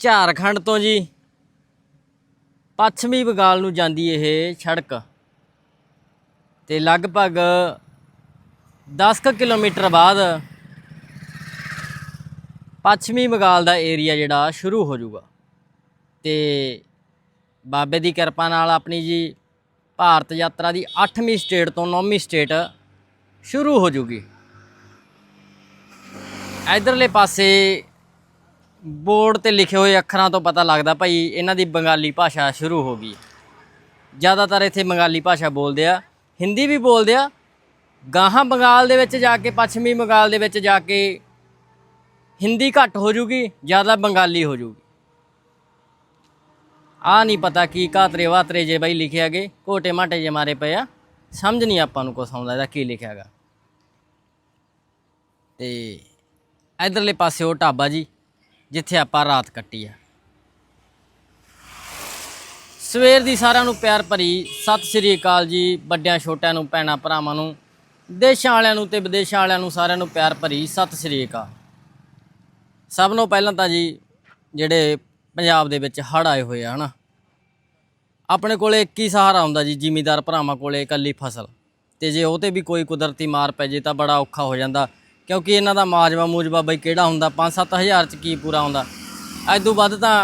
ਝਾਰਖੰਡ ਤੋਂ ਜੀ। ਪੱਛਮੀ ਬੰਗਾਲ ਨੂੰ ਜਾਂਦੀ ਇਹ ਸੜਕ। ਤੇ ਲਗਭਗ 10 ਕੁ ਕਿਲੋਮੀਟਰ ਬਾਅਦ ਪੱਛਮੀ ਬੰਗਾਲ ਦਾ ਏਰੀਆ ਜਿਹੜਾ ਸ਼ੁਰੂ ਹੋ ਜਾਊਗਾ। ਤੇ ਬਾਬੇ ਦੀ ਕਿਰਪਾ ਨਾਲ ਆਪਣੀ ਜੀ ਭਾਰਤ ਯਾਤਰਾ ਦੀ 8ਵੀਂ ਸਟੇਟ ਤੋਂ 9ਵੀਂ ਸਟੇਟ ਸ਼ੁਰੂ ਹੋ ਜੂਗੀ ਇਧਰਲੇ ਪਾਸੇ ਬੋਰਡ ਤੇ ਲਿਖੇ ਹੋਏ ਅੱਖਰਾਂ ਤੋਂ ਪਤਾ ਲੱਗਦਾ ਭਾਈ ਇਹਨਾਂ ਦੀ ਬੰਗਾਲੀ ਭਾਸ਼ਾ ਸ਼ੁਰੂ ਹੋ ਗਈ। ਜ਼ਿਆਦਾਤਰ ਇੱਥੇ ਬੰਗਾਲੀ ਭਾਸ਼ਾ ਬੋਲਦੇ ਆ, ਹਿੰਦੀ ਵੀ ਬੋਲਦੇ ਆ, ਗਾਹਾਂ ਬੰਗਾਲ ਦੇ ਵਿੱਚ ਜਾ ਕੇ, ਪੱਛਮੀ ਬੰਗਾਲ ਦੇ ਵਿੱਚ ਜਾ ਕੇ ਹਿੰਦੀ ਘੱਟ ਹੋ ਜੂਗੀ, ਜ਼ਿਆਦਾ ਬੰਗਾਲੀ ਹੋ ਜੂਗੀ। ਆ ਨਹੀਂ ਪਤਾ ਕੀ ਕਾਤਰੇ ਵਾਤਰੇ ਜੇ ਬਾਈ ਲਿਖਿਆ ਗਏ ਕੋਟੇ ਮਾਟੇ ਜੇ ਮਾਰੇ ਪਏ ਆ, ਸਮਝ ਨਹੀਂ ਆਪਾਂ ਨੂੰ ਕੁਛ ਆਉਂਦਾ ਇਹਦਾ ਕੀ ਲਿਖਿਆਗਾ ਤੇ ਇਧਰਲੇ ਪਾਸੇ ਉਹ ਢਾਬਾ ਜੀ ਜਿੱਥੇ ਆਪਾਂ ਰਾਤ ਕੱਟੀ ਆ। ਸਵੇਰ ਦੀ ਸਾਰਿਆਂ ਨੂੰ ਪਿਆਰ ਭਰੀ ਸਤਿ ਸ੍ਰੀ ਅਕਾਲ ਜੀ। ਵੱਡਿਆਂ, ਛੋਟਿਆਂ ਨੂੰ, ਭੈਣਾਂ, ਭਰਾਵਾਂ ਨੂੰ, ਦੇਸ਼ਾਂ ਵਾਲਿਆਂ ਨੂੰ ਤੇ ਵਿਦੇਸ਼ਾਂ ਵਾਲਿਆਂ ਨੂੰ ਸਾਰਿਆਂ ਨੂੰ ਪਿਆਰ ਭਰੀ ਸਤਿ ਸ੍ਰੀ ਅਕਾਲ। ਸਭ ਨੂੰ ਪਹਿਲਾਂ ਤਾਂ ਜੀ ਜਿਹੜੇ ਪੰਜਾਬ ਦੇ ਵਿੱਚ ਹੜ੍ਹ ਆਏ ਹੋਏ ਆ, ਹਨਾ? ਆਪਣੇ ਕੋਲੇ ਇੱਕ ਹੀ ਸਹਾਰਾ ਹੁੰਦਾ ਜੀ, ਜ਼ਿਮੀਦਾਰ ਭਰਾਵਾਂ ਕੋਲੇ ਇਕੱਲੀ ਫਸਲ। ਤੇ ਜੇ ਉਹ ਤੇ ਵੀ ਕੋਈ ਕੁਦਰਤੀ ਮਾਰ ਪੈ ਜੇ ਤਾਂ ਬੜਾ ਔਖਾ ਹੋ ਜਾਂਦਾ। ਕਿਉਂਕਿ ਇਹਨਾਂ ਦਾ ਮਾਜਵਾ ਮੂਜਵਾ ਬਈ ਕਿਹੜਾ ਹੁੰਦਾ? 5-7000 ਚ ਕੀ ਪੂਰਾ ਹੁੰਦਾ? ਐਦੋਂ ਵੱਧ ਤਾਂ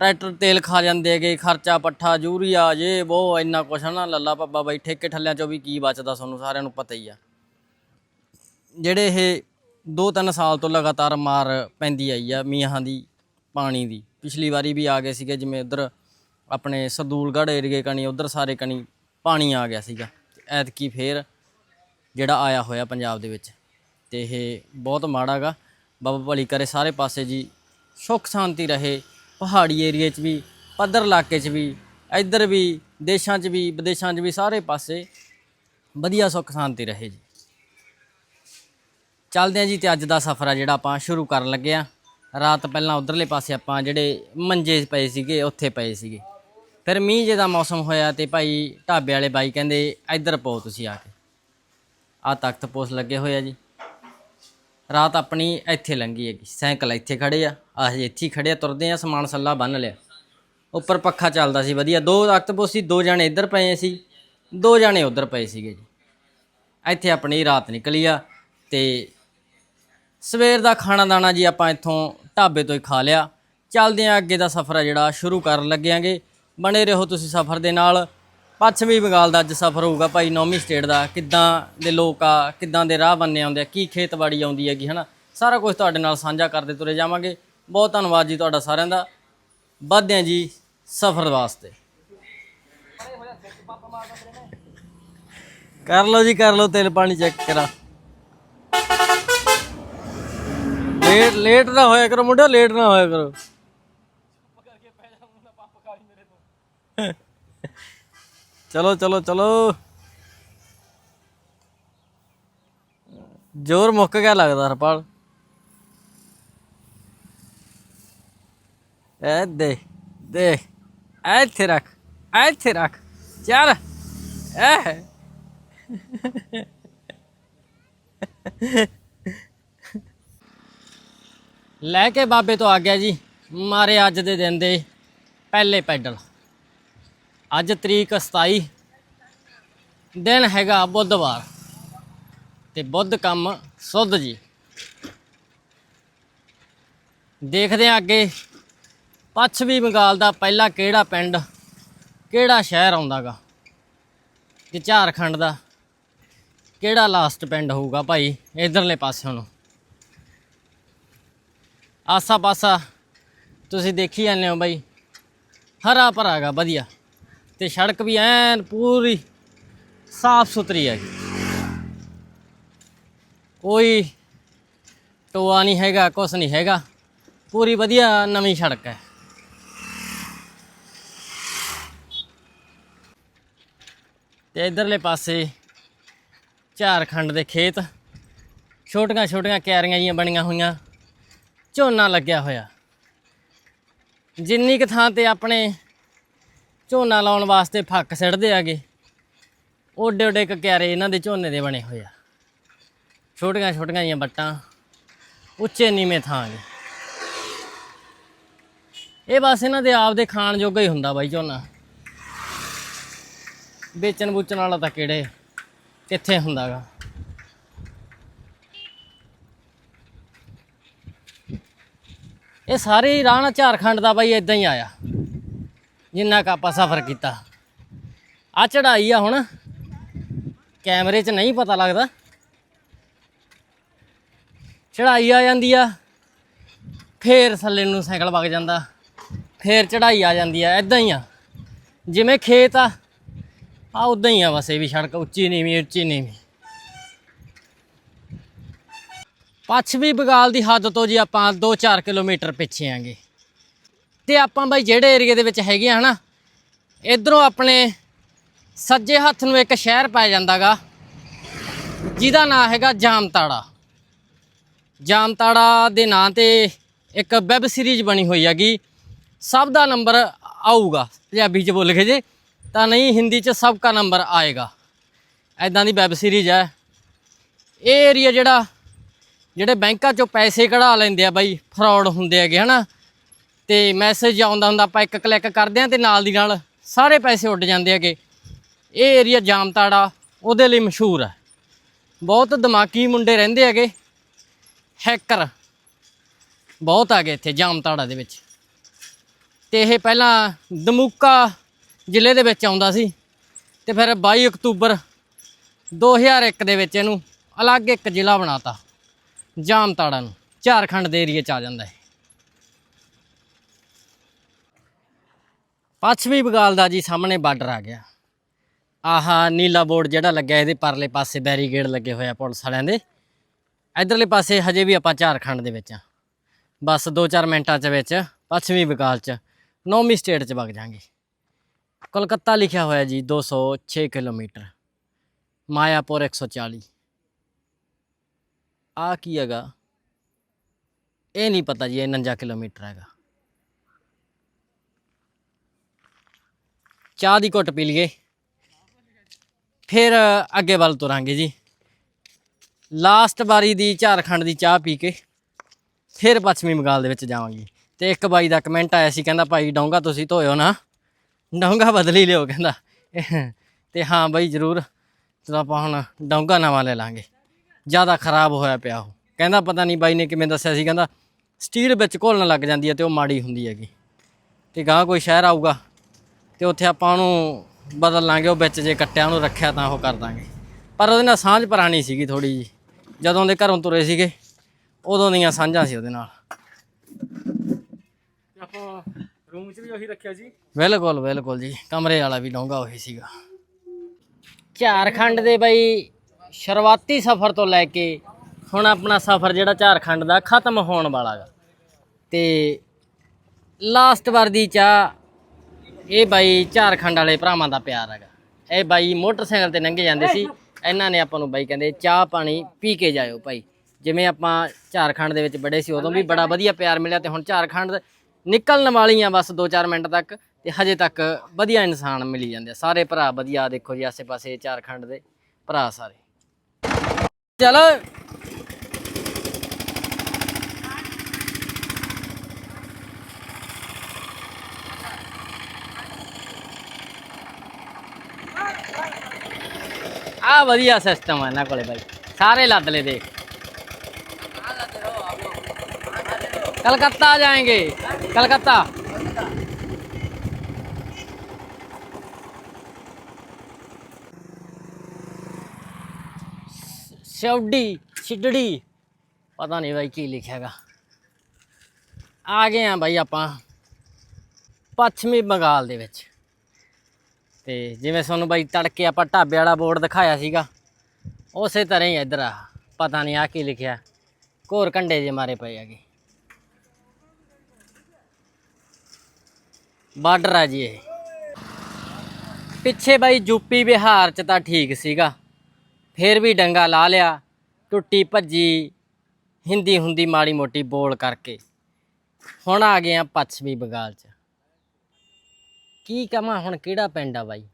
ਟਰੈਕਟਰ ਤੇਲ ਖਾ ਜਾਂਦੇ ਹੈਗੇ, ਖਰਚਾ ਪੱਠਾ, ਯੂਰੀਆ ਜੇ ਉਹ ਇੰਨਾ ਕੁਛ ਨਾ ਲੱਲਾ ਪੱਬਾ ਬਈ, ਠੇਕੇ ਠੱਲਿਆਂ ਚੋਂ ਵੀ ਕੀ ਬਚਦਾ ਤੁਹਾਨੂੰ ਸਾਰਿਆਂ ਨੂੰ ਪਤਾ ਹੀ ਆ। ਜਿਹੜੇ ਇਹ 2-3 ਸਾਲ ਤੋਂ ਲਗਾਤਾਰ ਮਾਰ ਪੈਂਦੀ ਆਈ ਆ ਮੀਂਹਾਂ ਦੀ, ਪਾਣੀ ਦੀ। ਪਿਛਲੀ ਵਾਰੀ ਵੀ ਆ ਗਏ ਸੀਗੇ, ਜਿਵੇਂ ਉਧਰ ਆਪਣੇ ਸਰਦੂਲਗੜ੍ਹ ਏਰੀਏ ਕਣੀ, ਉਧਰ ਸਾਰੇ ਕਣੀ ਪਾਣੀ ਆ ਗਿਆ ਸੀਗਾ। ਐਤਕੀ ਫੇਰ ਜਿਹੜਾ ਆਇਆ ਹੋਇਆ ਪੰਜਾਬ ਦੇ ਵਿੱਚ। ਤੇ ਇਹ ਬਹੁਤ ਮਾੜਾ ਗਾ। ਬਾਬਾ ਭਲੀ ਕਰੇ ਸਾਰੇ ਪਾਸੇ ਜੀ। ਸੁੱਖ ਸ਼ਾਂਤੀ ਰਹੇ। ਪਹਾੜੀ ਏਰੀਏ 'ਚ ਵੀ, ਪੱਧਰ ਇਲਾਕੇ 'ਚ ਵੀ, ਇੱਧਰ ਵੀ, ਦੇਸ਼ਾਂ 'ਚ ਵੀ, ਵਿਦੇਸ਼ਾਂ 'ਚ ਵੀ ਸਾਰੇ ਪਾਸੇ ਵਧੀਆ ਸੁੱਖ ਸ਼ਾਂਤੀ ਰਹੇ ਜੀ। ਚੱਲਦੇ ਹਾਂ ਜੀ ਤੇ ਅੱਜ ਦਾ ਸਫ਼ਰ ਆ ਜਿਹੜਾ ਆਪਾਂ ਸ਼ੁਰੂ ਕਰਨ ਲੱਗੇ ਆ ਰਾਤ ਪਹਿਲਾਂ ਉਧਰਲੇ ਪਾਸੇ ਆਪਾਂ ਜਿਹੜੇ ਮੰਜੇ ਪਏ ਸੀਗੇ, ਉੱਥੇ ਪਏ ਸੀਗੇ। ਫਿਰ ਮੀਂਹ ਜੇ ਦਾ ਮੌਸਮ ਹੋਇਆ ਤੇ ਭਾਈ ਢਾਬੇ ਵਾਲੇ ਬਾਈ ਕਹਿੰਦੇ, ਇੱਧਰ ਪਾਓ ਤੁਸੀਂ ਆ ਕੇ। ਆ ਤਖਤ ਪੋਸ ਲੱਗੇ ਹੋਏ ਆ ਜੀ। ਰਾਤ ਆਪਣੀ ਇੱਥੇ ਲੰਗੀ ਹੈਗੀ, ਸਾਈਕਲ ਇੱਥੇ ਖੜੇ ਆ, ਆਹ ਇੱਥੇ ਹੀ ਖੜੇ ਆ, ਤੁਰਦੇ ਆ, ਸਮਾਨ ਸੱਲਾ ਬੰਨ ਲਿਆ। ਉੱਪਰ ਪੱਖਾ ਚੱਲਦਾ ਸੀ ਵਧੀਆ, ਦੋ ਤਖਤ ਪੋਸ ਸੀ, ਦੋ ਜਾਣੇ ਇੱਧਰ ਪਏ ਸੀ, ਦੋ ਜਾਣੇ ਉੱਧਰ ਪਏ ਸੀਗੇ ਜੀ। ਇੱਥੇ ਆਪਣੀ ਰਾਤ ਨਿਕਲੀ ਆ ਤੇ ਸਵੇਰ ਦਾ ਖਾਣਾ ਦਾਣਾ ਜੀ ਆਪਾਂ ਇੱਥੋਂ ਢਾਬੇ ਤੋਂ ਹੀ ਖਾ ਲਿਆ। ਚੱਲਦੇ ਆਂ ਅੱਗੇ ਦਾ ਸਫ਼ਰ ਆ ਜਿਹੜਾ, ਸ਼ੁਰੂ ਕਰਨ ਲੱਗਿਆਂਗੇ। ਬਣੇ ਰਹੋ ਤੁਸੀਂ ਸਫ਼ਰ ਦੇ ਨਾਲ। ਪੱਛਮੀ ਬੰਗਾਲ ਦਾ ਅੱਜ ਸਫ਼ਰ ਹੋਊਗਾ ਭਾਈ ਨੌਵੀਂ ਸਟੇਟ ਦਾ। ਕਿੱਦਾਂ ਦੇ ਲੋਕ ਆ, ਕਿੱਦਾਂ ਦੇ ਰਾਹ ਬੰਨੇ ਆਉਂਦੇ ਆ, ਕੀ ਖੇਤਬਾੜੀ ਆਉਂਦੀ ਹੈਗੀ, ਹਨਾ? ਸਾਰਾ ਕੁਝ ਤੁਹਾਡੇ ਨਾਲ ਸਾਂਝਾ ਕਰਦੇ ਤੁਰੇ ਜਾਵਾਂਗੇ। ਬਹੁਤ ਧੰਨਵਾਦ ਜੀ ਤੁਹਾਡਾ ਸਾਰਿਆਂ ਦਾ। ਵੱਧਦੇ ਆਂ ਜੀ ਸਫ਼ਰ ਵਾਸਤੇ। ਕਰ ਲਓ ਜੀ, ਕਰ ਲਓ, ਤੇਲ ਪਾਣੀ ਚੈੱਕ ਕਰਾ। ਲੇਟ ਲੇਟ ਨਾ ਹੋਇਆ ਕਰੋ ਮੁੰਡਾ ਲੇਟ ਨਾ ਹੋਇਆ ਕਰੋ। ਚਲੋ ਚਲੋ ਚਲੋ। ਜ਼ੋਰ ਮੁੱਕ ਗਿਆ ਲੱਗਦਾ, ਹਰਪਾਲ। ਐ ਦੇ ਦੇ। ਐ ਇੱਥੇ ਰੱਖ, ਐ ਇੱਥੇ ਰੱਖ। ਚੱਲ। ਐ। ਲੈ ਕੇ ਬਾਬੇ ਤੋਂ ਆ ਗਿਆ ਜੀ, ਮਾਰੇ ਅੱਜ ਦੇ ਦਿਨ ਦੇ ਪਹਿਲੇ ਪੈਡਲ। ਅੱਜ ਤਰੀਕ 27 ਦਿਨ ਹੈਗਾ ਬੁੱਧਵਾਰ ਤੇ ਬੁੱਧ ਕੰਮ ਸੁੱਧ ਜੀ। ਦੇਖਦੇ ਆ ਅੱਗੇ ਪੱਛਮੀ ਬੰਗਾਲ ਦਾ ਪਹਿਲਾ ਕਿਹੜਾ ਪਿੰਡ, ਕਿਹੜਾ ਸ਼ਹਿਰ ਆਉਂਦਾਗਾ ਤੇ ਝਾਰਖੰਡ ਦਾ ਕਿਹੜਾ ਲਾਸਟ ਪਿੰਡ ਹੋਊਗਾ ਭਾਈ ਇਧਰਲੇ ਪਾਸੇ ਨੂੰ। ਆਸਾ ਪਾਸਾ ਤੁਸੀਂ ਦੇਖੀ ਜਾਂਦੇ ਹੋ ਬਾਈ, ਹਰਾ ਭਰਾ ਹੈਗਾ ਵਧੀਆ। ਤੇ ਸੜਕ ਵੀ ਐਨ ਪੂਰੀ ਸਾਫ਼ ਸੁਥਰੀ ਹੈ ਕੋਈ ਟੋਆ ਨਹੀਂ ਹੈਗਾ, ਕੁਛ ਨਹੀਂ ਹੈਗਾ। ਪੂਰੀ ਵਧੀਆ ਨਵੀਂ ਸੜਕ ਹੈ। ਤੇ ਇਧਰਲੇ ਪਾਸੇ ਝਾਰਖੰਡ ਦੇ ਖੇਤ ਛੋਟੀਆਂ ਛੋਟੀਆਂ ਕਿਆਰੀਆਂ ਜੀਆਂ ਬਣੀਆਂ ਹੋਈਆਂ, ਝੋਨਾ ਲੱਗਿਆ ਹੋਇਆ। ਜਿੰਨੀ ਕੁ ਥਾਂ ਤੇ ਆਪਣੇ ਝੋਨਾ ਲਾਉਣ ਵਾਸਤੇ ਫੱਕ ਸਿੱਟਦੇ ਆਗੇ। ਓਡੇ ਓਡੇ ਕਿਆਰੇ ਇਹਨਾਂ ਦੇ ਝੋਨੇ ਦੇ ਬਣੇ ਹੋਏ ਆ। ਛੋਟੀਆਂ ਛੋਟੀਆਂ ਜੀਆਂ ਬੱਟਾਂ, ਉੱਚੇ ਨੀਵੇਂ ਥਾਂ ਗੇ ਇਹ ਬਸ ਇਹਨਾਂ ਦੇ ਆਪ ਦੇ ਖਾਣ ਜੋਗਾ ਹੀ ਹੁੰਦਾ ਬਾਈ ਝੋਨਾ। ਵੇਚਣ ਬੁੱਚਣ ਵਾਲਾ ਤਾਂ ਕਿਹੜੇ, ਕਿੱਥੇ ਹੁੰਦਾਗਾ ਇਹ ਸਾਰੇ ਹੀ ਰਾਹ ਨਾ ਝਾਰਖੰਡ ਦਾ ਬਾਈ ਇਦਾਂ ਹੀ ਆਇਆ। ਜਿੰਨਾ ਕੁ ਆਪਾਂ ਸਫ਼ਰ ਕੀਤਾ। ਆ ਚੜਾਈ ਆ ਹੁਣ। ਕੈਮਰੇ 'ਚ ਨਹੀਂ ਪਤਾ ਲੱਗਦਾ। ਚੜਾਈ ਆ ਜਾਂਦੀ ਆ। ਫੇਰ ਥੱਲੇ ਨੂੰ ਸਾਈਕਲ ਵਗ ਜਾਂਦਾ। ਫੇਰ ਚੜਾਈ ਆ ਜਾਂਦੀ ਆ। ਇਦਾਂ ਹੀ ਆ। ਜਿਵੇਂ ਖੇਤ ਆ ਆ ਉਦਾਂ ਹੀ ਆ ਬਸ, ਇਹ ਵੀ ਸੜਕ ਉੱਚੀ ਨੀਵੀਂ ਉੱਚੀ ਨੀਵੀਂ। ਪੱਛਮੀ ਬਗਾਲ ਦੀ ਹੱਦ ਤੋਂ ਜੀ ਆਪਾਂ 2-4 ਕਿਲੋਮੀਟਰ ਪਿੱਛੇ ਆਂਗੇ। ਤੇ ਆਪਾਂ ਬਾਈ ਜਿਹੜੇ ਏਰੀਏ ਦੇ ਵਿੱਚ ਹੈਗੇ ਆ ਹਨਾ, ਇਧਰੋਂ ਆਪਣੇ ਸੱਜੇ ਹੱਥ ਨੂੰ ਇੱਕ ਸ਼ਹਿਰ ਪੈ ਜਾਂਦਾਗਾ, ਜਿਹਦਾ ਨਾਮ ਹੈਗਾ ਜਾਮਤਾੜਾ। ਜਾਮਤਾੜਾ ਦੇ ਨਾਂ ਤੇ ਇੱਕ ਵੈਬ ਸੀਰੀਜ਼ ਬਣੀ ਹੋਈ ਹੈਗੀ, ਸਭ ਦਾ ਨੰਬਰ ਆਊਗਾ, ਪੰਜਾਬੀ ਚ ਬੋਲ ਕੇ ਜੇ, ਤਾਂ ਨਹੀਂ ਹਿੰਦੀ ਚ ਸਭ ਦਾ ਨੰਬਰ ਆਏਗਾ। ਐਦਾਂ ਦੀ ਵੈਬ ਸੀਰੀਜ਼ ਹੈ। ਇਹ ਏਰੀਆ ਜਿਹੜਾ, ਜਿਹੜੇ ਬੈਂਕਾਂ ਚੋਂ ਪੈਸੇ ਕਢਾ ਲੈਂਦੇ ਆ ਬਾਈ, ਫਰਾਡ ਹੁੰਦੇ ਹੈਗੇ ਹਨਾ ਤੇ ਮੈਸੇਜ ਆਉਂਦਾ ਹੁੰਦਾ, ਆਪਾਂ ਇੱਕ ਕਲਿੱਕ ਕਰਦੇ ਆ ਤੇ ਨਾਲ ਦੀ ਨਾਲ ਸਾਰੇ ਪੈਸੇ ਉੱਡ ਜਾਂਦੇ ਹੈਗੇ। ਇਹ ਏਰੀਆ ਜਾਮਤਾੜਾ ਉਹਦੇ ਲਈ ਮਸ਼ਹੂਰ ਹੈ। ਬਹੁਤ ਦਿਮਾਗੀ ਮੁੰਡੇ ਰਹਿੰਦੇ ਹੈਗੇ। ਹੈਕਰ ਬਹੁਤ ਆ ਗਏ ਇੱਥੇ ਜਾਮਤਾੜਾ ਦੇ ਵਿੱਚ। ਤੇ ਇਹ ਪਹਿਲਾਂ ਦਮੂਕਾ ਜ਼ਿਲ੍ਹੇ ਦੇ ਵਿੱਚ ਆਉਂਦਾ ਸੀ ਤੇ ਫਿਰ 22 ਅਕਤੂਬਰ 2001 ਦੇ ਵਿੱਚ ਇਹਨੂੰ ਅਲੱਗ ਇੱਕ ਜ਼ਿਲ੍ਹਾ ਬਣਾਤਾ। ਜਾਮਤਾੜਾ ਨੂੰ, ਝਾਰਖੰਡ ਦੇ ਏਰੀਏ ਚ ਆ ਜਾਂਦਾ ਹੈ ਪੱਛਮੀ ਬੰਗਾਲ ਦਾ ਜੀ ਸਾਹਮਣੇ ਬਾਰਡਰ ਆ ਗਿਆ। ਆਹਾ, ਨੀਲਾ ਬੋਰਡ ਜਿਹੜਾ ਲੱਗਿਆ ਇਹਦੇ ਪਰਲੇ ਪਾਸੇ ਬੈਰੀਗੇਡ ਲੱਗੇ ਹੋਏ ਆ ਪੁਲਿਸ ਵਾਲਿਆਂ ਦੇ। ਇਧਰਲੇ ਪਾਸੇ ਹਜੇ ਵੀ ਆਪਾਂ ਝਾਰਖੰਡ ਦੇ ਵਿੱਚ ਆ। ਬਸ 2-4 ਮਿੰਟਾਂ ਚ ਵਿੱਚ ਪੱਛਮੀ ਬੰਗਾਲ ਚ ਨੌਵੀਂ ਸਟੇਟ ਚ ਵਗ ਜਾਾਂਗੇ। ਕੋਲਕਾਤਾ ਲਿਖਿਆ ਹੋਇਆ ਜੀ 206 ਕਿਲੋਮੀਟਰ, ਮਾਇਆਪੁਰ 140 ਆ ਕੀ ਹੈਗਾ? ਇਹ ਨਹੀਂ ਪਤਾ ਜੀ, ਇਹ 49 ਕਿਲੋਮੀਟਰ ਹੈਗਾ। ਚਾਹ ਦੀ ਘੁੱਟ ਪੀ ਲਈਏ। ਫਿਰ ਅੱਗੇ ਵੱਲ ਤੁਰਾਂਗੇ ਜੀ। ਲਾਸਟ ਵਾਰੀ ਦੀ ਝਾਰਖੰਡ ਦੀ ਚਾਹ ਪੀ ਕੇ ਫਿਰ ਪੱਛਮੀ ਬੰਗਾਲ ਦੇ ਵਿੱਚ ਜਾਵਾਂਗੇ। ਤੇ ਇੱਕ ਬਾਈ ਦਾ ਕਮੈਂਟ ਆਇਆ ਸੀ, ਕਹਿੰਦਾ ਭਾਈ ਡੋਂਗਾ ਤੁਸੀਂ ਧੋਇਓ ਨਾ। ਡੋਂਗਾ ਬਦਲੀ ਲਿਓ, ਕਹਿੰਦਾ। ਤੇ ਹਾਂ ਬਾਈ, ਜ਼ਰੂਰ। ਚਲੋ ਆਪਾਂ ਹੁਣ ਡੋਂਗਾ ਨਵਾਂ ਲੈ ਲਾਂਗੇ। ਜ਼ਿਆਦਾ ਖਰਾਬ ਹੋਇਆ ਪਿਆ ਉਹ। ਕਹਿੰਦਾ ਪਤਾ ਨਹੀਂ ਬਾਈ ਨੇ ਕਿਵੇਂ ਦੱਸਿਆ ਸੀ, ਕਹਿੰਦਾ ਸਟੀਲ ਵਿੱਚ ਘੋਲਣ ਲੱਗ ਜਾਂਦੀ ਹੈ ਤੇ ਉਹ ਮਾੜੀ ਹੁੰਦੀ ਹੈਗੀ। ਤੇ ਗਾਂ ਕੋਈ ਸ਼ਹਿਰ ਆਊਗਾ। ਤੇ ਉੱਥੇ ਆਪਾਂ ਉਹਨੂੰ ਬਦਲ ਲਾਂਗੇ ਉਹ ਵਿੱਚ ਜੇ ਕੱਟਿਆ ਉਹਨੂੰ ਰੱਖਿਆ ਤਾਂ ਉਹ ਕਰ ਦਾਂਗੇ। ਪਰ ਉਹਦੇ ਨਾਲ ਸਾਂਝ ਪੁਰਾਣੀ ਸੀਗੀ ਥੋੜੀ ਜੀ ਜਦੋਂ ਦੇ ਘਰੋਂ ਤੁਰੇ ਸੀਗੇ ਉਦੋਂ ਦੀਆਂ ਸਾਂਝਾਂ ਸੀ ਉਹਦੇ ਨਾਲ। ਆਪਾਂ ਰੂਮ 'ਚ ਵੀ ਉਹੀ ਰੱਖਿਆ ਸੀ ਬਿਲਕੁਲ ਬਿਲਕੁਲ ਜੀ। ਕਮਰੇ ਵਾਲਾ ਵੀ ਡੋਂਗਾ ਉਹੀ ਸੀਗਾ। ਝਾਰਖੰਡ ਦੇ ਬਈ ਸ਼ੁਰੂਆਤੀ ਸਫ਼ਰ ਤੋਂ ਲੈ ਕੇ ਹੁਣ ਆਪਣਾ ਸਫ਼ਰ ਜਿਹੜਾ ਝਾਰਖੰਡ ਦਾ ਖਤਮ ਹੋਣ ਵਾਲਾ ਗਾ। ਤੇ ਲਾਸਟ ਵਾਰ ਦੀ ਚਾਹ ਇਹ ਬਾਈ ਝਾਰਖੰਡ ਵਾਲੇ ਭਰਾਵਾਂ ਦਾ ਪਿਆਰ ਹੈਗਾ। ਇਹ ਬਾਈ ਮੋਟਰਸਾਈਕਲ ਤੇ ਲੰਘੇ ਜਾਂਦੇ ਸੀ। ਇਹਨਾਂ ਨੇ ਆਪਾਂ ਨੂੰ ਬਾਈ ਕਹਿੰਦੇ ਚਾਹ ਪਾਣੀ ਪੀ ਕੇ ਜਾਇਓ ਭਾਈ। ਜਿਵੇਂ ਆਪਾਂ ਝਾਰਖੰਡ ਦੇ ਵਿੱਚ ਬੜੇ ਸੀ, ਉਦੋਂ ਵੀ ਬੜਾ ਵਧੀਆ ਪਿਆਰ ਮਿਲਿਆ ਤੇ ਹੁਣ ਝਾਰਖੰਡ ਨਿਕਲਣ ਵਾਲੀ ਵਾਲੀਆਂ ਬਸ 2-4 ਮਿੰਟ ਤੱਕ ਤੇ ਹਜੇ ਤੱਕ ਵਧੀਆ ਇਨਸਾਨ ਮਿਲੀ ਜਾਂਦੇ ਸਾਰੇ ਭਰਾ ਵਧੀਆ ਦੇਖੋ ਜੀ, ਆਸੇ-ਪਾਸੇ ਝਾਰਖੰਡ ਦੇ ਭਰਾ ਸਾਰੇ। ਚਲੋ ਆ ਵਧੀਆ ਸਿਸਟਮ ਹੈ ਇਹਨਾਂ ਕੋਲੇ ਬਾਈ ਸਾਰੇ ਲੱਦ ਲੈ ਦੇਖ कलकत्ता जाएंगे कलकत्ता ਸਿਉਡੀ ਛਿੱਡੜੀ ਪਤਾ ਨਹੀਂ ਬਾਈ ਕੀ ਲਿਖਿਆਗਾ ਆ ਗਏ ਆ ਬਾਈ ਆਪਾਂ ਪੱਛਮੀ ਬੰਗਾਲ ਦੇ ਵਿੱਚ ਤੇ ਜਿਵੇਂ ਤੁਹਾਨੂੰ ਬਾਈ ਤੜਕੇ ਆਪਾਂ ਢਾਬੇ ਵਾਲਾ ਬੋਰਡ ਦਿਖਾਇਆ ਸੀਗਾ, ਉਸੇ ਤਰ੍ਹਾਂ ਹੀ ਇੱਧਰ ਆ, ਪਤਾ ਨਹੀਂ ਆ ਕੀ ਲਿਖਿਆ, ਘੋਰ ਕੰਡੇ ਜੇ ਮਾਰੇ ਪਏ ਹੈਗੇ। ਬਾਰਡਰ ਆ ਜੀ ਇਹ। ਪਿੱਛੇ ਬਾਈ ਯੂਪੀ ਬਿਹਾਰ ਚ ਤਾਂ ਠੀਕ ਸੀਗਾ, ਫੇਰ ਵੀ ਡੰਗਾ ਲਾ ਲਿਆ, ਟੁੱਟੀ ਭੱਜੀ, ਹਿੰਦੀ ਹੁੰਦੀ ਮਾੜੀ ਮੋਟੀ ਬੋਲ ਕਰਕੇ। ਹੁਣ ਆ ਗਏ ਆ ਪੱਛਮੀ ਬੰਗਾਲ ਚ। ਕੀ ਕਮਾ ਹੁਣ ਕਿਹੜਾ ਪਿੰਡ ਆ ਬਾਈ?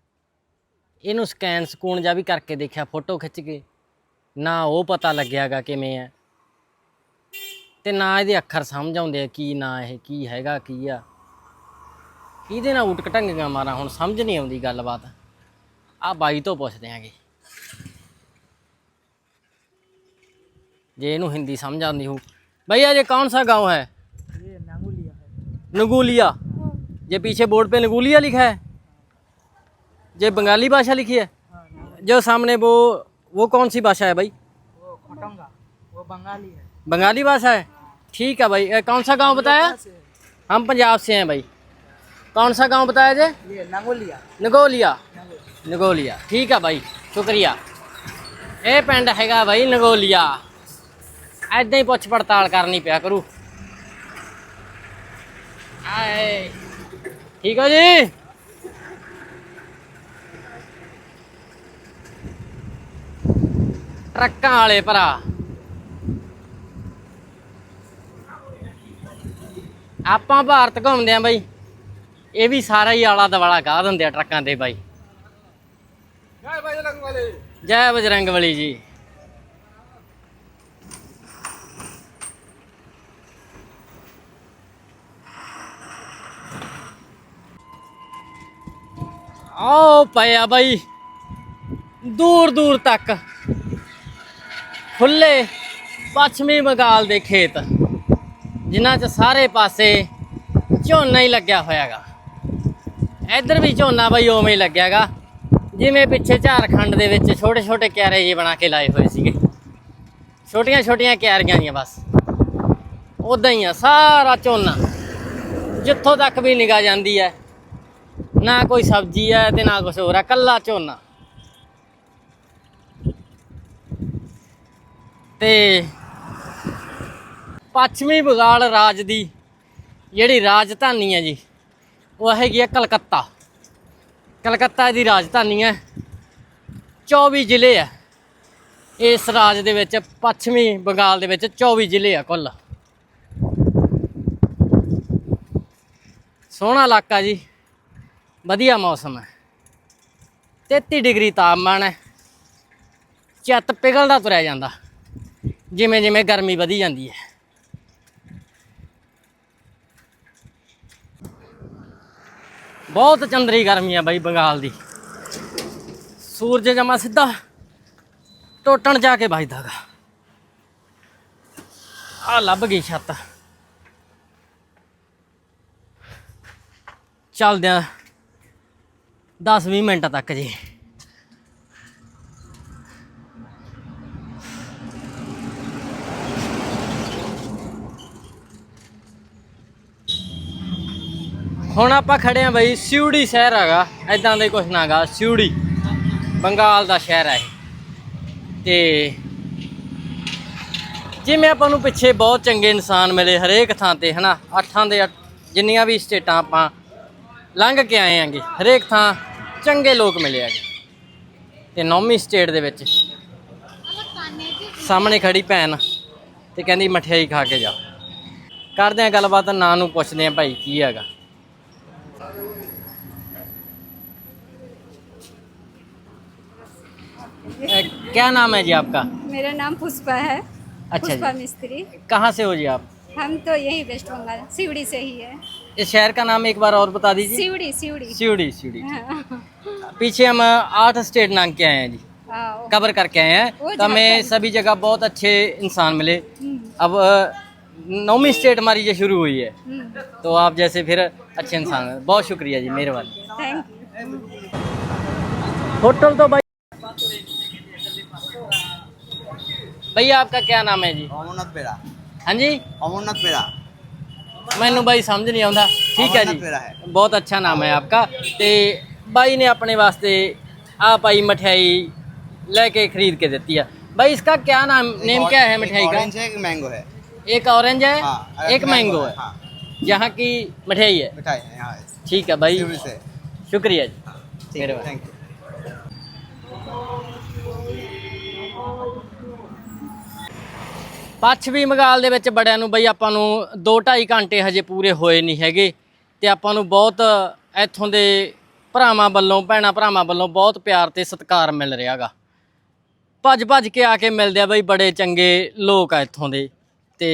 ਇਹਨੂੰ ਸਕੈਨ ਸਕੂਨ ਜਾ ਵੀ ਕਰਕੇ ਦੇਖਿਆ ਫੋਟੋ ਖਿੱਚ ਕੇ। ਨਾ ਉਹ ਪਤਾ ਲੱਗਿਆਗਾ ਕਿਵੇਂ ਆ। ਤੇ ਨਾ ਇਹਦੇ ਅੱਖਰ ਸਮਝ ਆਉਂਦੇ ਆ ਕੀ ਨਾ ਇਹ ਕੀ ਹੈਗਾ ਕੀ ਆ। ਇਹਦੇ ਨਾਲ ਉਟਕ ਉਟਕਟੰਗੀਆਂ ਮਾਰਾਂ ਹੁਣ ਸਮਝ ਨਹੀਂ ਆਉਂਦੀ ਗੱਲਬਾਤ। ਆ ਬਾਈ ਤੋਂ ਪੁੱਛਦੇ ਆਂਗੇ ਜੇ ਇਹਨੂੰ ਹਿੰਦੀ ਸਮਝ ਆਉਂਦੀ ਹੋ ਭਈਆ ਜੇ ਕੌਣ ਸਾ گاؤں ਹੈ? ਇਹ ਨੰਗੂਲੀਆ ਹੈ। ਨੰਗੂਲੀਆ। ये पीछे बोर्ड पे नगुलिया लिखा है ये बंगाली भाषा लिखी है जो सामने वो वो कौन सी भाषा है भाई वो खटंगा वो बंगाली है बंगाली भाषा है ठीक है भाई ए, कौन सा गांव बताया हम पंजाब से हैं भाई कौन सा गांव बताया जे ये नांगुलिया नगोलिया नगोलिया ठीक है भाई शुक्रिया ਇਹ ਪਿੰਡ ਹੈਗਾ ਭਾਈ ਨਗੋਲੀਆ ਐਦਾਂ ਹੀ ਪੁੱਛ ਪੜਤਾਲ ਕਰਨੀ ਪਿਆ ਕਰੂ ਆਏ ਠੀਕ ਆ ਜੀ? ਟਰੱਕਾਂ ਵਾਲੇ ਭਰਾ। ਆਪਾਂ ਭਾਰਤ ਘੁੰਮਦੇ ਆਂ ਬਾਈ। ਇਹ ਵੀ ਸਾਰਾ ਹੀ ਆਲਾ ਦਵਾਲਾ ਗਾਹ ਦਿੰਦੇ ਆ ਟਰੱਕਾਂ ਤੇ ਬਾਈ। ਜੈ ਬਜਰੰਗ ਬਲੀ। ਜੈ ਬਜਰੰਗ ਬਲੀ ਜੀ। ਆਓ ਪਿਆ ਬਾਈ। ਦੂਰ ਦੂਰ ਤੱਕ। ਖੁੱਲੇ ਪੱਛਮੀ ਬੰਗਾਲ ਦੇ ਖੇਤ। ਜਿਨ੍ਹਾਂ 'ਚ ਸਾਰੇ ਪਾਸੇ ਝੋਨਾ ਹੀ ਲੱਗਿਆ ਹੋਇਆਗਾ। ਇੱਧਰ ਵੀ ਝੋਨਾ ਬਾਈ ਉਵੇਂ ਹੀ ਲੱਗਿਆਗਾ। ਜਿਵੇਂ ਪਿੱਛੇ ਝਾਰਖੰਡ ਦੇ ਵਿੱਚ ਛੋਟੇ ਛੋਟੇ ਕਿਆਰੇ ਜਿਹੇ ਬਣਾ ਕੇ ਲਾਏ ਹੋਏ ਸੀਗੇ। ਛੋਟੀਆਂ ਛੋਟੀਆਂ ਕਿਆਰੀਆਂ ਦੀਆਂ ਬਸ। ਉਦਾਂ ਹੀ ਆ, ਸਾਰਾ ਝੋਨਾ। ਜਿੱਥੋਂ ਤੱਕ ਵੀ ਨਿਗਾਹ ਜਾਂਦੀ ਹੈ ਨਾ ਕੋਈ ਸਬਜ਼ੀ ਹੈ ਤੇ ਨਾ ਕੁਝ ਹੋਰ ਹੈ ਕੱਲਾ ਝੋਨਾ। ਤੇ ਪੱਛਮੀ ਬੰਗਾਲ ਰਾਜ ਦੀ ਜਿਹੜੀ ਰਾਜਧਾਨੀ ਹੈ ਜੀ, ਉਹ ਹੈਗੀ ਹੈ ਕਲਕੱਤਾ। ਕਲਕੱਤਾ ਦੀ ਰਾਜਧਾਨੀ ਹੈ 24 ਜ਼ਿਲ੍ਹੇ ਹੈ ਇਸ ਰਾਜ ਦੇ ਵਿੱਚ, ਪੱਛਮੀ ਬੰਗਾਲ ਦੇ ਵਿੱਚ 24 ਜ਼ਿਲ੍ਹੇ ਆ ਕੁੱਲ। ਸੋਹਣਾ ਇਲਾਕਾ ਜੀ। ਵਧੀਆ ਮੌਸਮ ਹੈ। 33 ਡਿਗਰੀ ਤਾਪਮਾਨ ਹੈ। ਚਿੱਤ ਪਿਘਲਦਾ ਤੁਰਿਆ ਜਾਂਦਾ। ਜਿਵੇਂ ਜਿਵੇਂ ਗਰਮੀ ਵਧੀ ਜਾਂਦੀ ਹੈ। ਬਹੁਤ ਚੰਦਰੀ ਗਰਮੀ ਆ ਬਾਈ ਬੰਗਾਲ ਦੀ। ਸੂਰਜ ਜਮਾ ਸਿੱਧਾ ਟੋਟਣ ਜਾ ਕੇ ਵੱਜਦਾਗਾ ਆ ਲੱਭ ਗਈ ਛੱਤ। ਚੱਲਦਿਆਂ 10-20 ਮਿੰਟ ਤੱਕ ਜੀ। ਹੁਣ ਆਪਾਂ ਖੜੇ ਆ ਬਈ ਸਿਊੜੀ ਸ਼ਹਿਰ ਹੈਗਾ। ਐਦਾਂ ਦਾ ਹੀ ਕੁਛ ਨਾਗਾ, ਸਿਊੜੀ। ਬੰਗਾਲ ਦਾ ਸ਼ਹਿਰ ਹੈ ਇਹ। ਤੇ ਜਿਵੇਂ ਆਪਾਂ ਨੂੰ ਪਿੱਛੇ ਬਹੁਤ ਚੰਗੇ ਇਨਸਾਨ ਮਿਲੇ ਹਰੇਕ ਥਾਂ ਤੇ, ਹਨਾ? ਅੱਠਾਂ ਦੇ ਅੱਠ- ਜਿੰਨੀਆਂ ਵੀ ਸਟੇਟਾਂ ਆਪਾਂ ਲੰਘ ਕੇ ਆਏ ਆਂਗੇ ਹਰੇਕ ਥਾਂ ਚੰਗੇ ਲੋਕ ਮਿਲੇ ਆਗੇ ਤੇ ਨੌਵੀਂ ਸਟੇਟ ਦੇ ਵਿੱਚ ਸਾਹਮਣੇ ਖੜੀ ਭੈਣ ਤੇ ਕਹਿੰਦੀ ਮਠਿਆਈ ਖਾ ਕੇ ਜਾ ਕਰਦੇ ਆ ਗੱਲਬਾਤ ਨਾਂ ਨੂੰ ਪੁੱਛਦੇ ਆ ਭਾਈ ਕੀ ਹੈਗਾ अ, क्या नाम है जी आपका मेरा नाम पुष्पा है अच्छा पुष्पा जी मिस्त्री कहाँ से हो जी आप हम तो यही वेस्ट बंगाल सिवड़ी से ही है इस शहर का नाम एक बार और बता दीजिए। सीवड़ी सीवड़ी सीवड़ी सीवड़ी हाँ। पीछे हम आठ स्टेट नाम के आए हैं जी। कवर करके आए हैं। तो हमें सभी जगह बहुत अच्छे इंसान मिले। अब नौवीं स्टेट हमारी जो शुरू हुई है। तो आप जैसे फिर अच्छे इंसान बहुत शुक्रिया जी मेहरबानी। होटल तो भाई भैया आपका क्या नाम है जी? अमरनाथ पेड़ा हाँ जी? अमरनाथ पेड़ा ਮੈਨੂੰ ਬਾਈ ਸਮਝ ਨਹੀਂ ਆਉਂਦਾ ਠੀਕ ਹੈ ਜੀ ਅਮਰਨਾਥ ਪੇੜਾ ਹੈ। ਬਹੁਤ ਅੱਛਾ ਨਾਮ ਹੈ ਆਪਕਾ ਤੇ ਬਾਈ ਨੇ ਆਪਣੇ ਵਾਸਤੇ ਆ ਪਾਈ ਮਠਿਆਈ ਲੈ ਕੇ ਖਰੀਦ के देती है भाई इसका क्या नाम नेम क्या है मिठाई का ऑरेंज है एक मैंगो है एक ऑरेंज है हाँ एक मैंगो है हाँ यहाँ की मिठाई है मिठाई है यहाँ ठीक है भाई शिवरी से शुक्रिया जी मेरे थैंक यू ਪੱਛਮੀ ਬੰਗਾਲ ਦੇ ਵਿੱਚ ਬੜਿਆਂ ਨੂੰ ਬਈ ਆਪਾਂ ਨੂੰ 2.5 ਘੰਟੇ ਹਜੇ ਪੂਰੇ ਹੋਏ ਨਹੀਂ ਹੈਗੇ ਤੇ ਆਪਾਂ ਨੂੰ ਬਹੁਤ ਇੱਥੋਂ ਦੇ ਭਰਾਵਾਂ ਵੱਲੋਂ, ਭੈਣਾਂ ਭਰਾਵਾਂ ਵੱਲੋਂ ਬਹੁਤ ਪਿਆਰ ਤੇ ਸਤਿਕਾਰ ਮਿਲ ਰਿਹਾਗਾ। ਭੱਜ ਭੱਜ ਕੇ ਆ ਕੇ ਮਿਲਦੇ ਆ ਬਈ ਬੜੇ ਚੰਗੇ ਲੋਕ ਆ ਇੱਥੋਂ ਦੇ। ਤੇ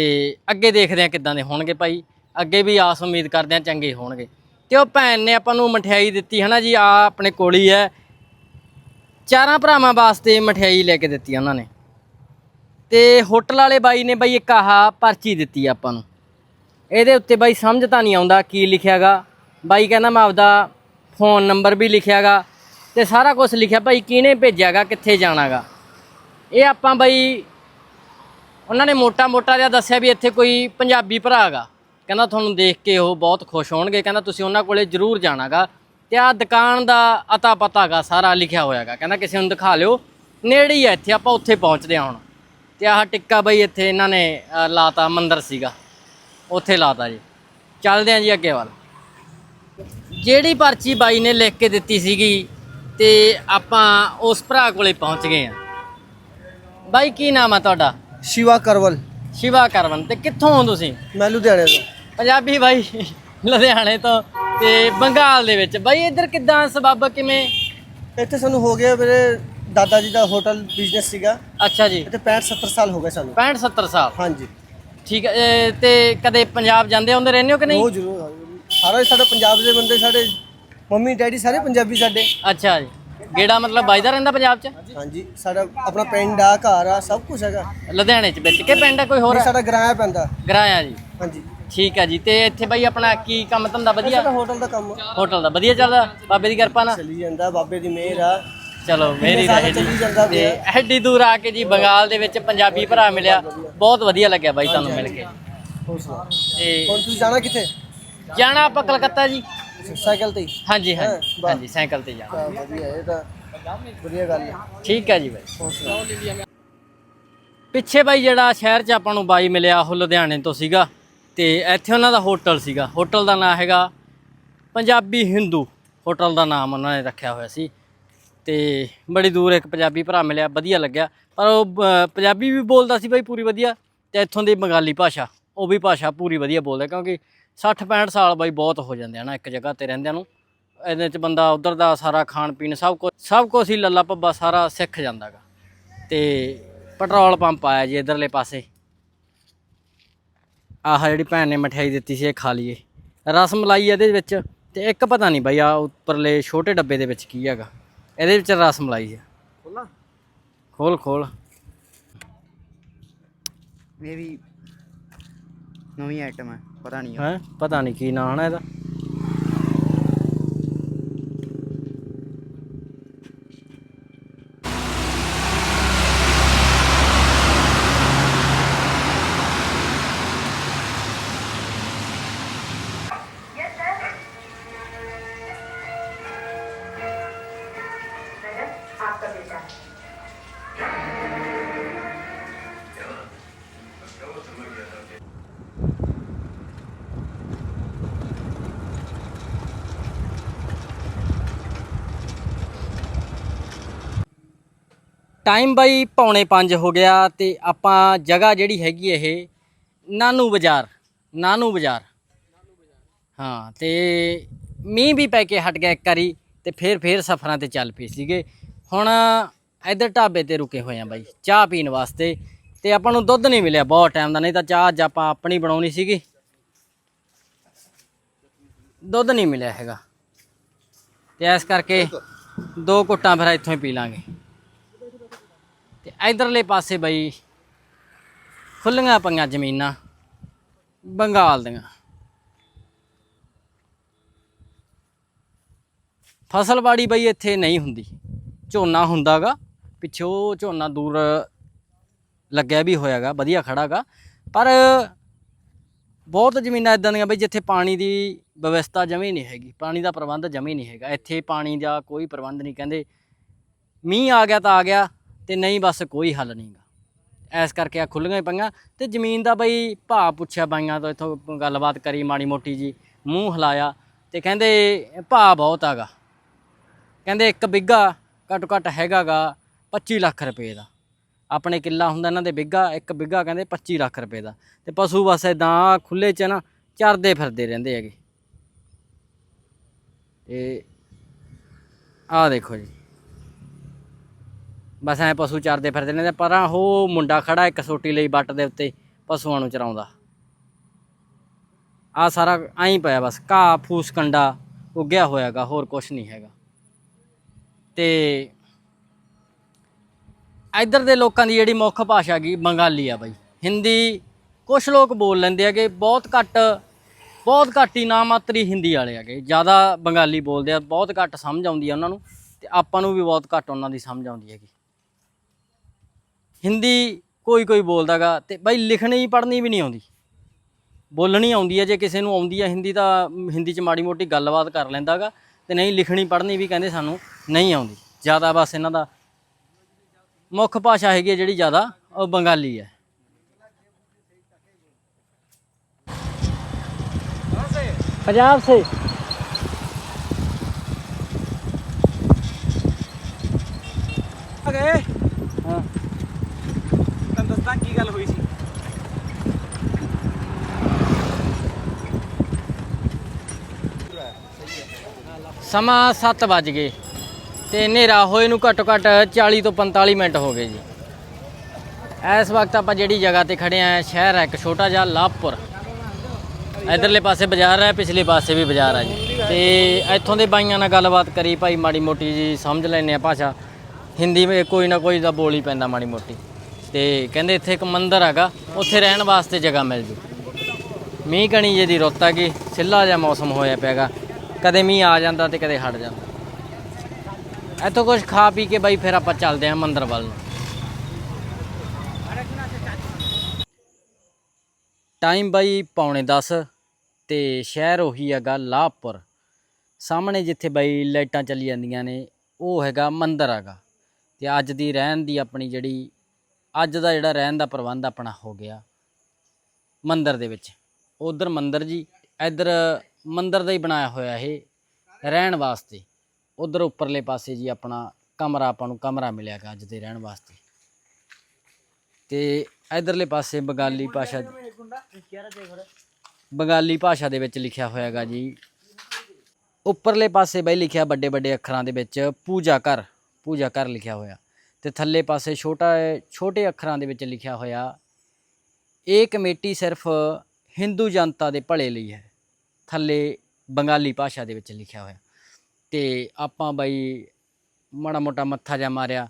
ਅੱਗੇ ਦੇਖਦੇ ਆ ਕਿੱਦਾਂ ਦੇ ਹੋਣਗੇ ਭਾਈ। ਅੱਗੇ ਵੀ ਆਸ ਉਮੀਦ ਕਰਦੇ ਆ ਚੰਗੇ ਹੋਣਗੇ। ਤੇ ਉਹ ਭੈਣ ਨੇ ਆਪਾਂ ਨੂੰ ਮਠਿਆਈ ਦਿੱਤੀ ਹਨਾ ਜੀ, ਆ ਆਪਣੇ ਕੋਲ ਹੀ ਹੈ। ਚਾਰਾਂ ਭਰਾਵਾਂ ਵਾਸਤੇ ਮਠਿਆਈ ਲੈ ਕੇ ਦਿੱਤੀ ਉਹਨਾਂ ਨੇ। ਤੇ ਹੋਟਲ ਵਾਲੇ ਬਾਈ ਨੇ ਬਾਈ ਇੱਕ ਆਹ ਪਰਚੀ ਦਿੱਤੀ ਆਪਾਂ ਨੂੰ। ਇਹਦੇ ਉੱਤੇ ਬਾਈ ਸਮਝ ਤਾਂ ਨਹੀਂ ਆਉਂਦਾ ਕੀ ਲਿਖਿਆਗਾ। ਬਾਈ ਕਹਿੰਦਾ ਮੈਂ ਆਪਦਾ ਫੋਨ ਨੰਬਰ ਵੀ ਲਿਖਿਆਗਾ ਤੇ ਸਾਰਾ ਕੁਝ ਲਿਖਿਆ। ਭਾਈ ਕਿਹਨੇ ਭੇਜਿਆਗਾ, ਕਿੱਥੇ ਜਾਣਾਗਾ। ਇਹ ਆਪਾਂ ਬਾਈ ਉਹਨਾਂ ਨੇ ਮੋਟਾ ਮੋਟਾ ਜਿਹਾ ਦੱਸਿਆ ਵੀ ਇੱਥੇ ਕੋਈ ਪੰਜਾਬੀ ਭਰਾ ਹੈਗਾ ਕਹਿੰਦਾ ਤੁਹਾਨੂੰ ਦੇਖ ਕੇ ਉਹ ਬਹੁਤ ਖੁਸ਼ ਹੋਣਗੇ। ਕਹਿੰਦਾ ਤੁਸੀਂ ਉਹਨਾਂ ਕੋਲੇ ਜ਼ਰੂਰ ਜਾਣਾਗਾ। ਤੇ ਆ ਦੁਕਾਨ ਦਾ ਅਤਾ ਪਤਾ ਹੈਗਾ ਸਾਰਾ ਲਿਖਿਆ ਹੋਇਆਗਾ। ਕਹਿੰਦਾ ਕਿਸੇ ਨੂੰ ਦਿਖਾ ਲਿਓ। ਨੇੜੇ ਹੀ ਆ ਇੱਥੇ, ਆਪਾਂ ਉੱਥੇ ਪਹੁੰਚਦੇ ਹਾਂ ਹੁਣ। ਤੇ ਆਹ ਟਿੱਕਾ ਬਈ ਇੱਥੇ ਇਹਨਾਂ ਨੇ ਅ, ਲਾਤਾ ਮੰਦਿਰ ਸੀਗਾ। ਉੱਥੇ ਲਾਤਾ ਜੀ। ਚੱਲਦੇ ਆਂ ਜੀ ਅੱਗੇ ਵੱਲ। ਜਿਹੜੀ ਪਰਚੀ ਬਾਈ ਨੇ ਲਿਖ ਕੇ ਦਿੱਤੀ ਸੀਗੀ ਤੇ ਆਪਾਂ ਉਸ ਭਰਾ ਕੋਲੇ ਪਹੁੰਚ ਗਏ ਆ ਬਾਈ ਕੀ ਨਾਮ ਆ ਤੁਹਾਡਾ? ਸ਼ਿਵਾ ਕਰਵਲ। ਸ਼ਿਵਾ ਕਰਵਨ ਤੇ ਕਿੱਥੋਂ ਹੋ ਤੁਸੀਂ? ਮੈਂ ਲੁਧਿਆਣੇ ਤੋਂ। ਪੰਜਾਬੀ ਬਾਈ ਲੁਧਿਆਣੇ ਤੋਂ ਤੇ ਬੰਗਾਲ ਦੇ ਵਿੱਚ। ਬਾਈ ਇੱਧਰ ਕਿੱਦਾਂ ਸਬੱਬ ਕਿਵੇਂ? ਇੱਥੇ ਸਾਨੂੰ ਹੋ ਗਿਆ ਮੇਰੇ ਦਾਦਾ ਜੀ ਦਾ ਹੋਟਲ ਬਿਜ਼ਨਸ ਸੀਗਾ। ਅੱਛਾ ਜੀ। ਇੱਥੇ 65 70 ਸਾਲ ਹੋ ਗਏ ਸਾਨੂੰ। 65 70 ਸਾਲ। ਹਾਂਜੀ। ਠੀਕ ਹੈ ਇਹ ਤੇ ਕਦੇ ਪੰਜਾਬ ਜਾਂਦੇ ਆਉਂਦੇ ਰਹਿੰਦੇ ਹੋ ਕਿ ਨਹੀਂ? ਉਹ ਜ਼ਰੂਰ। ਸਾਰਾ ਸਾਡਾ ਪੰਜਾਬ ਦੇ ਬੰਦੇ ਸਾਡੇ ਮੰਮੀ ਡੈਡੀ ਸਾਰੇ ਪੰਜਾਬੀ ਸਾਡੇ। ਅੱਛਾ ਜੀ। ਗੇੜਾ ਮਤਲਬ ਬਾਈਦਾ ਰਹਿੰਦਾ ਪੰਜਾਬ 'ਚ? ਹਾਂਜੀ ਸਾਡਾ ਆਪਣਾ ਪਿੰਡ ਆ ਘਰ ਆ ਸਭ ਕੁਝ ਹੈਗਾ। ਲੁਧਿਆਣੇ 'ਚ ਵਿੱਚ ਕਿ ਪਿੰਡ ਆ ਕੋਈ ਹੋਰ ਸਾਡਾ ਗਰਾਇਆ ਪੈਂਦਾ ਗਰਾਇਆ ਜੀ। ਹਾਂਜੀ। ਠੀਕ ਹੈ ਜੀ ਤੇ ਇੱਥੇ ਬਾਈ ਆਪਣਾ ਕੀ ਕੰਮ ਧੰਦਾ ਵਧੀਆ? ਸਾਡਾ ਹੋਟਲ ਦਾ ਕੰਮ ਹੋਟਲ ਦਾ ਵਧੀਆ ਚੱਲਦਾ ਬਾਬੇ ਦੀ ਕਿਰਪਾ ਨਾਲ? ਚੱਲੀ ਜਾਂਦਾ ਬਾਬੇ ਦੀ ਮਿਹਰ ਆ। ਚਲੋ ਮੇਰੀ ਸਾਲ ਚੱਲੀ ਜਾਂਦਾ ਤੇ ਐਡੀ ਦੂਰ ਆ ਕੇ ਜੀ ਬੰਗਾਲ ਦੇ ਵਿੱਚ ਪੰਜਾਬੀ ਭਰਾ ਮਿਲਿਆ। ਬਹੁਤ ਵਧੀਆ। ਲੱਗਿਆ ਬਾਈ ਤੁਹਾਨੂੰ ਮਿਲ ਕੇ। ਹੋਰ ਸੁਣਾ ਤੇ ਹੁਣ ਤੁਸੀਂ ਜਾਣਾ ਕਿੱਥੇ? ਜਾਣਾ ਆਪਾਂ ਕਲਕੱਤਾ ਜੀ। ਸਾਈਕਲ ਤੇ ਹੀ? ਹਾਂਜੀ ਹਾਂਜੀ ਸਾਈਕਲ ਤੇ ਜਾਣਾ। ਤਾਂ ਵਧੀਆ ਇਹ ਤਾਂ ਵਧੀਆ ਗੱਲ ਹੈ। ਠੀਕ ਹੈ ਜੀ ਬਾਈ। ਹੋਰ ਸੁਣਾ ਪਿੱਛੇ ਬਾਈ ਜਿਹੜਾ ਸ਼ਹਿਰ 'ਚ ਆਪਾਂ ਨੂੰ ਬਾਈ ਮਿਲਿਆ ਉਹ ਲੁਧਿਆਣੇ ਤੋਂ ਸੀਗਾ। ਤੇ ਇੱਥੇ ਉਹਨਾਂ ਦਾ ਹੋਟਲ ਸੀਗਾ। ਹੋਟਲ ਦਾ ਨਾਮ ਹੈਗਾ ਪੰਜਾਬੀ ਹਿੰਦੂ। ਹੋਟਲ ਦਾ ਨਾਮ ਉਹਨਾਂ ਨੇ ਰੱਖਿਆ ਹੋਇਆ ਸੀ। ਤੇ ਬੜੀ ਦੂਰ ਇੱਕ ਪੰਜਾਬੀ ਭਰਾ ਮਿਲਿਆ, ਵਧੀਆ ਲੱਗਿਆ। ਪਰ ਉਹ ਬ- ਪੰਜਾਬੀ ਵੀ ਬੋਲਦਾ ਸੀ ਬਾਈ ਪੂਰੀ ਵਧੀਆ, ਤੇ ਇੱਥੋਂ ਦੀ ਬੰਗਾਲੀ ਭਾਸ਼ਾ, ਉਹ ਵੀ ਭਾਸ਼ਾ ਪੂਰੀ ਵਧੀਆ ਬੋਲਦਾ, ਕਿਉਂਕਿ 60 65 ਸਾਲ ਬਾਈ ਬਹੁਤ ਹੋ ਜਾਂਦੇ ਆ ਨਾ ਇੱਕ ਜਗ੍ਹਾ ਤੇ ਰਹਿੰਦਿਆਂ ਨੂੰ। ਇਹਦੇ ਚ ਬੰਦਾ ਉਧਰ ਦਾ ਸਾਰਾ ਖਾਣ ਪੀਣ ਸਭ ਕੁਝ ਸਭ ਕੁਝ ਹੀ ਲੱਲਾ ਪੱਬਾ ਸਾਰਾ ਸਿੱਖ ਜਾਂਦਾਗਾ ਤੇ ਪੈਟਰੋਲ ਪੰਪ ਆਇਆ ਜੀ ਇਧਰਲੇ ਪਾਸੇ। ਆਹ ਜਿਹੜੀ ਭੈਣ ਨੇ ਮਠਿਆਈ ਦਿੱਤੀ ਸੀ, ਇਹ ਖਾ ਲਈਏ। ਰਸ ਮਲਾਈ ਇਹਦੇ ਵਿੱਚ, ਤੇ ਇੱਕ ਪਤਾ ਨਹੀਂ ਬਈ ਆ ਉੱਪਰਲੇ ਛੋਟੇ ਡੱਬੇ ਦੇ ਵਿੱਚ ਕੀ ਹੈਗਾ। ਇਹਦੇ ਵਿੱਚ ਰਸ ਮਲਾਈ ਹੈ ਖੋਲ? ਖੋਲ ਇਹ ਵੀ ਨਵੀਂ ਆਈਟਮ ਹੈ ਪਤਾ ਨਹੀਂ ਹੈ? ਪਤਾ ਨਹੀਂ ਕੀ ਨਾਂ ਹੈ ਇਹਦਾ। ਟਾਈਮ ਬਾਈ ਪੌਣੇ 5 ਹੋ ਗਿਆ ਤੇ ਆਪਾਂ ਜਗ੍ਹਾ ਜਿਹੜੀ ਹੈਗੀ ਇਹ ਨਾਨੂ ਬਾਜ਼ਾਰ ਨਾਨੂ ਬਾਜ਼ਾਰ। ਹਾਂ, ਤੇ ਮੀਂਹ ਵੀ ਪੈ ਕੇ ਹਟ ਗਿਆ ਇੱਕ ਵਾਰੀ ਤੇ ਫੇਰ ਫੇਰ ਸਫ਼ਰਾਂ ਤੇ ਚੱਲ ਪਏ ਸੀਗੇ। ਹੁਣ ਇੱਧਰ ਢਾਬੇ ਤੇ ਰੁਕੇ ਹੋਏ ਆ ਬਾਈ, ਚਾਹ ਪੀਣ ਵਾਸਤੇ। ਤੇ ਆਪਾਂ ਨੂੰ ਦੁੱਧ ਨਹੀਂ ਮਿਲਿਆ, ਬਹੁਤ ਟਾਈਮ ਦਾ, ਨਹੀਂ ਤਾਂ ਚਾਹ ਅੱਜ ਆਪਾਂ ਆਪਣੀ ਬਣਾਉਣੀ ਸੀਗੀ। ਦੁੱਧ ਨਹੀਂ ਮਿਲਿਆ ਹੈਗਾ। ਤੇ ਇਸ ਕਰਕੇ ਦੋ ਘੁੱਟਾਂ ਫਿਰ ਇੱਥੋਂ ਹੀ ਪੀ ਲਾਂਗੇ। ਤੇ ਇਧਰਲੇ ਪਾਸੇ ਬਈ ਖੁੱਲੀਆਂ ਪਈਆਂ ਜ਼ਮੀਨਾਂ, ਬੰਗਾਲ ਦੀਆਂ। ਫਸਲਬਾੜੀ ਬਈ ਇੱਥੇ ਨਹੀਂ ਹੁੰਦੀ। ਝੋਨਾ ਹੁੰਦਾਗਾ, ਪਿੱਛੋਂ ਝੋਨਾ ਦੂਰ ਲੱਗਿਆ ਵੀ ਹੋਇਆਗਾ, ਵਧੀਆ ਖੜਾਗਾ। ਪਰ ਬਹੁਤ ਜ਼ਮੀਨਾਂ ਇਦਾਂ ਦੀਆਂ ਬਈ ਜਿੱਥੇ ਪਾਣੀ ਦੀ ਵਿਵਸਥਾ ਜਮੀ ਨਹੀਂ ਹੈਗੀ, ਪਾਣੀ ਦਾ ਪ੍ਰਬੰਧ ਜਮੀ ਨਹੀਂ ਹੈਗਾ। ਇੱਥੇ ਪਾਣੀ ਦਾ ਕੋਈ ਪ੍ਰਬੰਧ ਨਹੀਂ, ਕਹਿੰਦੇ ਮੀਂਹ ਆ ਗਿਆ ਤਾਂ ਆ ਗਿਆ ਤੇ ਨਹੀਂ ਬਸ ਕੋਈ ਹੱਲ ਨਹੀਂਗਾ। ਐਸ ਕਰਕੇ ਆ ਖੁੱਲੀਆਂ ਹੀ ਪਈਆਂ ਤੇ ਜ਼ਮੀਨ ਦਾ ਬਈ ਭਾਅ ਪੁੱਛਿਆ ਬਾਈਆਂ ਤੋਂ, ਇੱਥੋਂ ਗੱਲਬਾਤ ਕਰੀ ਮਾੜੀ ਮੋਟੀ ਜੀ, ਮੂੰਹ ਹਿਲਾਇਆ ਤੇ ਕਹਿੰਦੇ ਭਾਅ ਬਹੁਤ ਹੈਗਾ ਕਹਿੰਦੇ ਇੱਕ ਬਿੱਗਾ ਘੱਟੋ ਘੱਟ ਹੈਗਾਗਾ 25 ਲੱਖ ਰੁਪਏ ਦਾ। ਆਪਣੇ ਕਿੱਲਾ ਹੁੰਦਾ ਇਹਨਾਂ ਦੇ ਬਿੱਗਾ, ਇੱਕ ਬਿੱਗਾ ਕਹਿੰਦੇ 25 ਲੱਖ ਰੁਪਏ ਦਾ। ਤੇ ਪਸ਼ੂ ਬਸ ਇਦਾਂ ਖੁੱਲੇ ਚ ਨਾ, ਚਰਦੇ ਫਿਰਦੇ ਰਹਿੰਦੇ ਹੈਗੇ। ਤੇ ਆਹ ਦੇਖੋ ਜੀ। ਬਸ ਐ ਪਸ਼ੂ ਚਰਦੇ ਫਿਰਦੇ ਨੇ ਤੇ ਪਰਾਂ ਉਹ ਮੁੰਡਾ ਖੜਾ ਇੱਕ ਸੋਟੀ ਲਈ ਬੱਟ ਦੇ ਉੱਤੇ ਪਸ਼ੂਆਂ ਨੂੰ ਚਰਾਉਂਦਾ। ਆ ਸਾਰਾ ਐਂ ਪਿਆ ਬਸ, ਘਾਹ, ਫੂਸ, ਕੰਡਾ ਉੱਗਿਆ ਹੋਇਆਗਾ, ਹੋਰ ਕੁਝ ਨਹੀਂ ਹੈਗਾ। ਤੇ ਇੱਧਰ ਦੇ ਲੋਕਾਂ ਦੀ ਜਿਹੜੀ ਮੁੱਖ ਭਾਸ਼ਾ ਗਈ ਬੰਗਾਲੀ ਆ ਬਾਈ। ਹਿੰਦੀ ਕੁਝ ਲੋਕ ਬੋਲ ਲੈਂਦੇ ਹੈਗੇ, ਬਹੁਤ ਘੱਟ ਬਹੁਤ ਘੱਟ ਹੀ ਨਾਮਾਤਰੀ ਹਿੰਦੀ ਵਾਲੇ ਹੈਗੇ। ਜ਼ਿਆਦਾ ਬੰਗਾਲੀ ਬੋਲਦੇ ਆ, ਬਹੁਤ ਘੱਟ ਸਮਝ ਆਉਂਦੀ ਆ ਉਹਨਾਂ ਨੂੰ ਤੇ ਆਪਾਂ ਨੂੰ ਵੀ ਬਹੁਤ ਘੱਟ ਉਹਨਾਂ ਦੀ ਸਮਝ ਆਉਂਦੀ ਹੈਗੀ। ਹਿੰਦੀ ਕੋਈ ਕੋਈ ਬੋਲਦਾਗਾ ਤੇ ਬਾਈ ਲਿਖਣੀ ਪੜ੍ਹਨੀ ਵੀ ਨਹੀਂ ਆਉਂਦੀ। ਬੋਲਣੀ ਆਉਂਦੀ ਹੈ ਜੇ ਕਿਸੇ ਨੂੰ ਆਉਂਦੀ ਹੈ ਹਿੰਦੀ ਤਾਂ ਹਿੰਦੀ 'ਚ ਮਾੜੀ ਮੋਟੀ ਗੱਲਬਾਤ ਕਰ ਲੈਂਦਾਗਾ ਤੇ ਨਹੀਂ ਲਿਖਣੀ ਪੜ੍ਹਨੀ ਵੀ ਕਹਿੰਦੇ ਸਾਨੂੰ ਨਹੀਂ ਆਉਂਦੀ। ਜ਼ਿਆਦਾ ਬਸ ਇਹਨਾਂ ਦਾ ਮੁੱਖ ਭਾਸ਼ਾ ਹੈਗੀ ਹੈ ਜਿਹੜੀ ਜ਼ਿਆਦਾ ਉਹ ਬੰਗਾਲੀ ਹੈ ਪੰਜਾਬ ਸੇ। ਆ ਗਏ। ਹਾਂ ਤੁਹਾਨੂੰ ਦੱਸਦਾ ਕੀ ਗੱਲ ਹੋਈ ਸੀ ਸਮਾਂ 7 ਵੱਜ ਗਏ ਤੇ ਹਨੇਰਾ ਹੋਏ ਨੂੰ ਘੱਟੋ ਘੱਟ 40 ਤੋਂ 45 ਮਿੰਟ ਹੋ ਗਏ ਜੀ। ਇਸ ਵਕਤ ਆਪਾਂ ਜਿਹੜੀ ਜਗ੍ਹਾ ਤੇ ਖੜੇ ਆ ਸ਼ਹਿਰ ਹੈ ਇੱਕ ਛੋਟਾ ਜਿਹਾ ਲਾਭਪੁਰ ਇਧਰਲੇ ਪਾਸੇ ਬਾਜ਼ਾਰ ਹੈ, ਪਿਛਲੇ ਪਾਸੇ ਵੀ ਬਾਜ਼ਾਰ ਹੈ ਜੀ। ਤੇ ਇੱਥੋਂ ਦੇ ਬਾਈਆਂ ਨਾਲ ਗੱਲਬਾਤ ਕਰੀ, ਭਾਈ ਮਾੜੀ ਮੋਟੀ ਜੀ ਸਮਝ ਲੈਨੇ ਆ ਭਾਸ਼ਾ। ਹਿੰਦੀ ਵਿੱਚ ਕੋਈ ਨਾ ਕੋਈ ਤਾਂ ਬੋਲ ਹੀ ਪੈਂਦਾ ਮਾੜੀ ਮੋਟੀ। ਤੇ ਕਹਿੰਦੇ ਇੱਥੇ ਇੱਕ ਮੰਦਿਰ ਹੈਗਾ, ਉੱਥੇ ਰਹਿਣ ਵਾਸਤੇ ਜਗ੍ਹਾ ਮਿਲ ਜੂ। ਮੀਂਹ ਕਣੀ ਜੇ ਦੀ ਰੁੱਤ ਆ ਗਈ ਸਿੱਲਾ ਜਿਹਾ ਮੌਸਮ ਹੋਇਆ ਪਿਆਗਾ ਕਦੇ ਮੀਂਹ ਆ ਜਾਂਦਾ ਤੇ ਕਦੇ ਹਟ ਜਾਂਦਾ। ਇੱਥੋਂ ਕੁਝ ਖਾ ਪੀ ਕੇ ਬਾਈ ਫਿਰ ਆਪਾਂ ਚੱਲਦੇ ਹਾਂ ਮੰਦਰ ਵੱਲ ਨੂੰ। ਟਾਈਮ ਬਾਈ ਪੌਣੇ 10 ਤੇ ਸ਼ਹਿਰ ਉਹੀ ਹੈਗਾ ਲਾਹਪੁਰ। ਸਾਹਮਣੇ ਜਿੱਥੇ ਬਾਈ ਲਾਈਟਾਂ ਚੱਲੀ ਜਾਂਦੀਆਂ ਨੇ, ਉਹ ਹੈਗਾ ਮੰਦਰ ਹੈਗਾ। ਤੇ ਅੱਜ ਦੀ ਰਹਿਣ ਦੀ ਆਪਣੀ ਜਿਹੜੀ, ਅੱਜ ਦਾ ਜਿਹੜਾ ਰਹਿਣ ਦਾ ਪ੍ਰਬੰਧ ਆਪਣਾ ਹੋ ਗਿਆ ਮੰਦਰ ਦੇ ਵਿੱਚ। ਉਧਰ ਮੰਦਰ ਜੀ, ਇੱਧਰ ਮੰਦਿਰ ਦਾ ਹੀ ਬਣਾਇਆ ਹੋਇਆ ਇਹ ਰਹਿਣ ਵਾਸਤੇ। ਉਧਰ ਉੱਪਰਲੇ ਪਾਸੇ ਜੀ ਆਪਣਾ ਕਮਰਾ ਆਪਾਂ ਨੂੰ ਕਮਰਾ ਮਿਲਿਆਗਾ ਅੱਜ ਦੇ ਰਹਿਣ ਵਾਸਤੇ। ਤੇ ਇਧਰਲੇ ਪਾਸੇ ਬੰਗਾਲੀ ਭਾਸ਼ਾ ਬੰਗਾਲੀ ਭਾਸ਼ਾ ਦੇ ਵਿੱਚ ਲਿਖਿਆ ਹੋਇਆਗਾ ਜੀ। ਉੱਪਰਲੇ ਪਾਸੇ ਬਈ ਲਿਖਿਆ ਵੱਡੇ ਵੱਡੇ ਅੱਖਰਾਂ ਦੇ ਵਿੱਚ ਪੂਜਾ ਘਰ ਪੂਜਾ ਘਰ ਲਿਖਿਆ ਹੋਇਆ। ਤੇ ਥੱਲੇ ਪਾਸੇ ਛੋਟਾ ਛੋਟੇ ਅੱਖਰਾਂ ਦੇ ਵਿੱਚ ਲਿਖਿਆ ਹੋਇਆ ਇਹ ਕਮੇਟੀ ਸਿਰਫ ਹਿੰਦੂ ਜਨਤਾ ਦੇ ਭਲੇ ਲਈ ਹੈ। ਥੱਲੇ ਬੰਗਾਲੀ ਭਾਸ਼ਾ ਦੇ ਵਿੱਚ ਲਿਖਿਆ ਹੋਇਆ। ਤੇ ਆਪਾਂ ਬਾਈ ਮਾੜਾ ਮੋਟਾ ਮੱਥਾ ਜਾ ਮਾਰਿਆ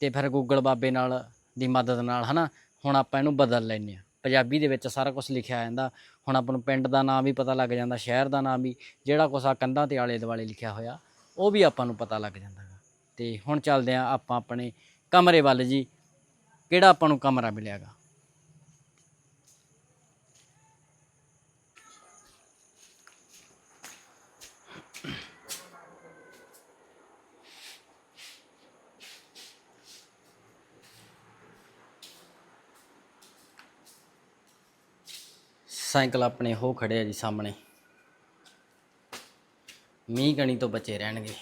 ਤੇ ਫਿਰ ਗੂਗਲ ਬਾਬੇ ਨਾਲ ਦੀ ਮਦਦ ਨਾਲ, ਹਨਾ? ਹੁਣ ਆਪਾਂ ਇਹਨੂੰ ਬਦਲ ਲੈਂਦੇ ਆ ਪੰਜਾਬੀ ਦੇ ਵਿੱਚ ਸਾਰਾ ਕੁਝ ਲਿਖਿਆ ਜਾਂਦਾ। ਹੁਣ ਆਪਾਂ ਨੂੰ ਪਿੰਡ ਦਾ ਨਾਮ ਵੀ ਪਤਾ ਲੱਗ ਜਾਂਦਾ, ਸ਼ਹਿਰ ਦਾ ਨਾਮ ਵੀ, ਜਿਹੜਾ ਕੁਛ ਆ ਕੰਧਾਂ ਤੇ ਆਲੇ ਦੁਆਲੇ ਲਿਖਿਆ ਹੋਇਆ, ਉਹ ਵੀ ਆਪਾਂ ਨੂੰ ਪਤਾ ਲੱਗ ਜਾਂਦਾ ਗਾ ਤੇ ਹੁਣ ਚੱਲਦੇ ਆ ਆਪਾਂ ਆਪਣੇ ਕਮਰੇ ਵੱਲ ਜੀ। ਕਿਹੜਾ ਆਪਾਂ ਨੂੰ ਕਮਰਾ ਮਿਲਿਆਗਾ ਸਾਈਕਲ ਆਪਣੇ ਹੋ ਖੜੇ ਆ ਜੀ ਸਾਹਮਣੇ। ਮੀਂਹ ਕਣੀ ਤੋਂ ਬਚੇ ਰਹਿਣਗੇ।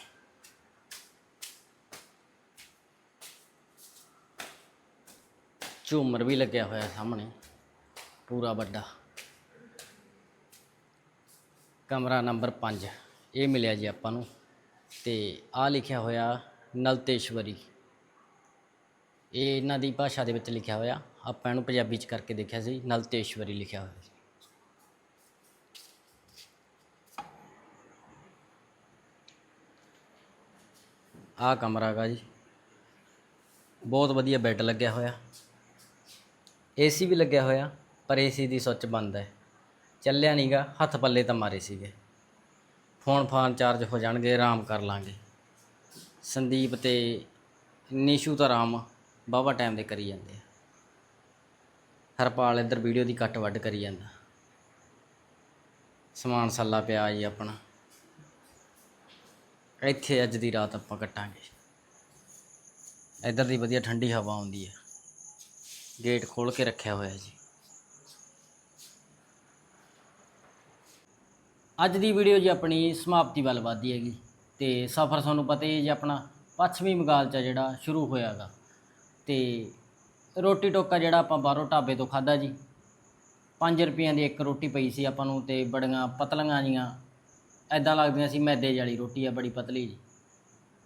ਝੂਮਰ ਵੀ ਲੱਗਿਆ ਹੋਇਆ ਸਾਹਮਣੇ, ਪੂਰਾ ਵੱਡਾ। ਕਮਰਾ ਨੰਬਰ 5 ਇਹ ਮਿਲਿਆ ਜੀ ਆਪਾਂ ਨੂੰ। ਤੇ ਆ ਲਿਖਿਆ ਹੋਇਆ ਨਲਤੇਸ਼ਵਰੀ। ਇਹ ਇਹਨਾਂ ਦੀ ਭਾਸ਼ਾ ਦੇ ਵਿੱਚ ਲਿਖਿਆ ਹੋਇਆ। ਆਪਾਂ ਇਹਨੂੰ ਪੰਜਾਬੀ ਚ ਕਰਕੇ ਦੇਖਿਆ ਸੀ, ਨਲਤੇਸ਼ਵਰੀ ਲਿਖਿਆ ਹੋਇਆ ਆਹ ਕਮਰਾ ਹੈਗਾ ਜੀ। ਬਹੁਤ ਵਧੀਆ ਬੈੱਡ ਲੱਗਿਆ ਹੋਇਆ। ਏਸੀ ਵੀ ਲੱਗਿਆ ਹੋਇਆ, ਪਰ ਏਸੀ ਦੀ ਸੁੱਚ ਬੰਦ ਹੈ। ਚੱਲਿਆ ਨਹੀਂਗਾ ਹੱਥ ਪੱਲੇ ਤਾਂ ਮਾਰੇ ਸੀਗੇ। ਫੋਨ ਫਾਨ ਚਾਰਜ ਹੋ ਜਾਣਗੇ, ਆਰਾਮ ਕਰ ਲਾਂਗੇ। ਸੰਦੀਪ ਤੇ ਨੀਸ਼ੂ ਤਾਂ ਆਰਾਮ ਬਾਵਾ ਟਾਈਮ ਦੇ ਕਰੀ ਜਾਂਦੇ ਆ। ਹਰਪਾਲ ਇੱਧਰ ਵੀਡੀਓ ਦੀ ਕੱਟ ਵੱਢ ਕਰੀ ਜਾਂਦਾ। ਸਮਾਨ ਸੱਲਾ ਪਿਆ ਜੀ ਆਪਣਾ। ਇੱਥੇ ਅੱਜ ਦੀ ਰਾਤ ਆਪਾਂ ਕੱਟਾਂਗੇ। ਇੱਧਰ ਦੀ ਵਧੀਆ ਠੰਡੀ ਹਵਾ ਆਉਂਦੀ ਹੈ। ਗੇਟ ਖੋਲ ਕੇ ਰੱਖਿਆ ਹੋਇਆ ਜੀ। ਅੱਜ ਦੀ ਵੀਡੀਓ ਜੀ ਆਪਣੀ ਸਮਾਪਤੀ ਵੱਲ ਵਧਦੀ ਹੈਗੀ। ਤੇ ਸਫ਼ਰ ਤੁਹਾਨੂੰ ਪਤਾ ਹੀ ਹੈ ਜੀ ਆਪਣਾ, ਪੱਛਮੀ ਬੰਗਾਲ ਚ ਆ ਜਿਹੜਾ ਸ਼ੁਰੂ ਹੋਇਆਗਾ ਤੇ ਰੋਟੀ ਟੋਕਾ ਜਿਹੜਾ ਆਪਾਂ ਬਾਹਰੋਂ ਢਾਬੇ ਤੋਂ ਖਾਦਾ ਜੀ। 5 ਰੁਪਈਆਂ ਦੀ ਇੱਕ ਰੋਟੀ ਪਈ ਸੀ ਆਪਾਂ ਨੂੰ ਤੇ ਬੜੀਆਂ ਪਤਲੀਆਂ ਜੀਆਂ ਐਦਾਂ ਲੱਗਦੀਆਂ ਸੀ ਮੈਦੇ ਵਾਲੀ ਰੋਟੀ ਆ ਬੜੀ ਪਤਲੀ ਜੀ।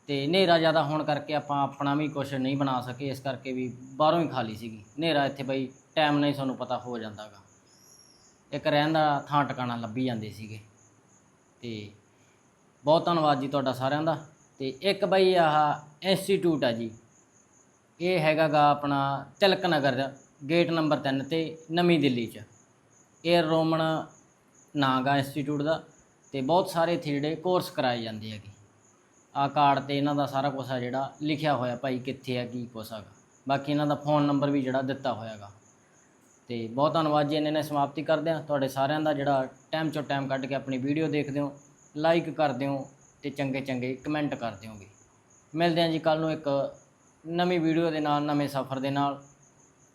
ਤੇ ਹਨੇਰਾ ਜ਼ਿਆਦਾ ਹੋਣ ਕਰਕੇ ਆਪਾਂ ਆਪਣਾ ਵੀ ਕੁਝ ਨਹੀਂ ਬਣਾ ਸਕੇ, ਇਸ ਕਰਕੇ ਵੀ ਬਾਹਰੋਂ ਹੀ ਖਾ ਲਈ ਸੀਗੀ। ਹਨੇਰਾ ਇੱਥੇ ਬਈ ਟਾਈਮ ਨਹੀਂ ਸਾਨੂੰ ਪਤਾ ਹੋ ਜਾਂਦਾਗਾ। ਇੱਕ ਰਹਿਣ ਦਾ ਥਾਂ ਟਿਕਾਣਾ ਲੱਭੀ ਜਾਂਦੇ ਸੀਗੇ। ਤੇ ਬਹੁਤ ਧੰਨਵਾਦ ਜੀ ਤੁਹਾਡਾ ਸਾਰਿਆਂ ਦਾ। ਤੇ ਇੱਕ ਬਈ ਆਹ ਇੰਸਟੀਚਿਊਟ ਆ ਜੀ, ਇਹ ਹੈਗਾ ਗਾ ਆਪਣਾ ਤਿਲਕ ਨਗਰ ਦਾ ਗੇਟ ਨੰਬਰ 3 ਤੇ ਨਵੀਂ ਦਿੱਲੀ 'ਚ। ਇਹ ਰੋਮਨ ਨਾਂ ਗਾ ਇੰਸਟੀਚਿਊਟ ਦਾ। ਤੇ ਬਹੁਤ ਸਾਰੇ ਇੱਥੇ ਜਿਹੜੇ ਕੋਰਸ ਕਰਾਏ ਜਾਂਦੇ ਹੈਗੇ। ਆ ਕਾਰਡ ਤੇ ਇਹਨਾਂ ਦਾ ਸਾਰਾ ਕੁਝ ਆ ਜਿਹੜਾ ਲਿਖਿਆ ਹੋਇਆ ਭਾਈ ਕਿੱਥੇ ਆ, ਕੀ ਕੁਛ ਹੈਗਾ ਬਾਕੀ ਇਹਨਾਂ ਦਾ ਫੋਨ ਨੰਬਰ ਵੀ ਜਿਹੜਾ ਦਿੱਤਾ ਹੋਇਆਗਾ ਤੇ ਬਹੁਤ ਧੰਨਵਾਦ ਜੀ ਇਹਨਾਂ ਨੇ ਸਮਾਪਤੀ ਕਰਦੇ ਆ ਤੁਹਾਡੇ ਸਾਰਿਆਂ ਦਾ ਜਿਹੜਾ ਟਾਈਮ ਚੋਂ ਟਾਈਮ ਕੱਢ ਕੇ ਆਪਣੀ ਵੀਡੀਓ ਦੇਖਦੇ ਹੋ ਲਾਈਕ ਕਰਦੇ ਹੋ ਤੇ ਚੰਗੇ ਚੰਗੇ ਕਮੈਂਟ ਕਰਦੇ ਹੋਗੇ। ਮਿਲਦੇ ਹਾਂ ਜੀ ਕੱਲ ਨੂੰ ਇੱਕ ਨਵੀਂ ਵੀਡੀਓ ਦੇ ਨਾਲ, ਨਵੇਂ ਸਫ਼ਰ ਦੇ ਨਾਲ,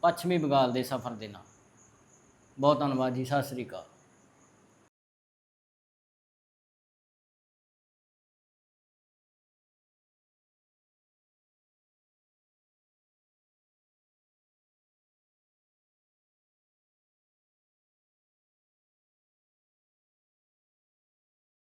ਪੱਛਮੀ ਬੰਗਾਲ ਦੇ ਸਫ਼ਰ ਦੇ ਨਾਲ। ਬਹੁਤ ਧੰਨਵਾਦ ਜੀ, ਸਤਿ ਸ੍ਰੀ ਅਕਾਲ।